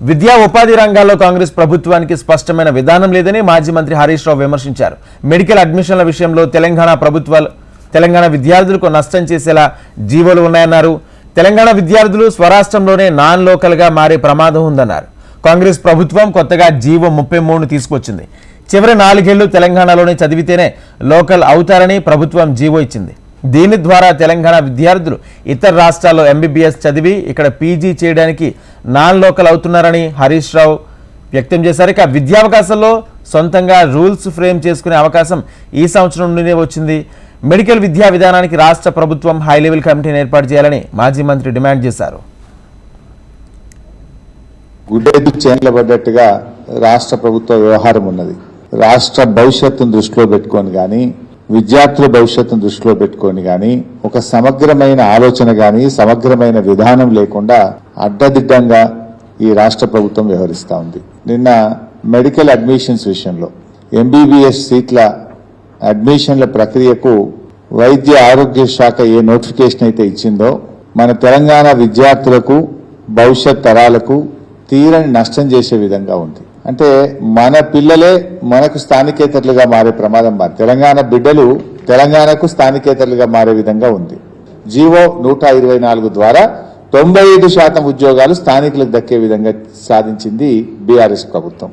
విద్యా ఉపాధి రంగాల్లో కాంగ్రెస్ ప్రభుత్వానికి స్పష్టమైన విధానం లేదని మాజీ మంత్రి హరీష్ రావు విమర్శించారు. మెడికల్ అడ్మిషన్ల విషయంలో తెలంగాణ ప్రభుత్వాలు తెలంగాణ విద్యార్థులకు నష్టం చేసేలా జీవోలు ఉన్నాయన్నారు. తెలంగాణ విద్యార్థులు స్వరాష్ట్రంలోనే నాన్ లోకల్గా మారే ప్రమాదం ఉందన్నారు. కాంగ్రెస్ ప్రభుత్వం కొత్తగా జీవో ముప్పై మూడు తీసుకొచ్చింది. చివరి నాలుగేళ్ళు తెలంగాణలోనే చదివితేనే లోకల్ అవుతారని ప్రభుత్వం జీవో ఇచ్చింది. దీని ద్వారా తెలంగాణ విద్యార్థులు ఇతర రాష్ట్రాల్లో ఎంబీబీఎస్ చదివి ఇక్కడ పీజీ చేయడానికి నాన్ లోకల్ అవుతున్నారని హరీష్ రావు వ్యక్తం చేశారు. ఇక విద్యావకాశాల్లో సొంతంగా రూల్స్ ఫ్రేమ్ చేసుకునే అవకాశం ఈ సంవత్సరం నుండే వచ్చింది. మెడికల్ విద్యా విధానానికి రాష్ట్ర ప్రభుత్వం హై లెవెల్ కమిటీని ఏర్పాటు చేయాలని మాజీ మంత్రి డిమాండ్ చేశారు. గుడ్డెద్దు చేన్ల పడ్డట్టుగా రాష్ట్ర ప్రభుత్వ వ్యవహారం ఉన్నది. రాష్ట్ర భవిష్యత్తును దృష్టిలో పెట్టుకొని కానీ విద్యార్థుల భవిష్యత్తును దృష్టిలో పెట్టుకొని గాని ఒక సమగ్రమైన ఆలోచన గాని సమగ్రమైన విధానం లేకుండా అడ్డదిడ్డంగా ఈ రాష్ట్ర ప్రభుత్వం వ్యవహరిస్తా ఉంది. నిన్న మెడికల్ అడ్మిషన్స్ విషయంలో ఎంబీబీఎస్ సీట్ల అడ్మిషన్ల ప్రక్రియకు వైద్య ఆరోగ్య శాఖ ఏ నోటిఫికేషన్ అయితే ఇచ్చిందో మన తెలంగాణ విద్యార్థులకు భవిష్యత్ తరాలకు తీరని నష్టం చేసే విధంగా ఉంది. అంటే మన పిల్లలే మనకు స్థానికేతరులుగా మారే ప్రమాదం మారి తెలంగాణ బిడ్డలు తెలంగాణకు స్థానికేతరులుగా మారే విధంగా ఉంది. జీవో నూట ఇరవై నాలుగు ద్వారా తొంభై ఐదు శాతం ఉద్యోగాలు స్థానికులకు దక్కే విధంగా సాధించింది బీఆర్ఎస్ ప్రభుత్వం.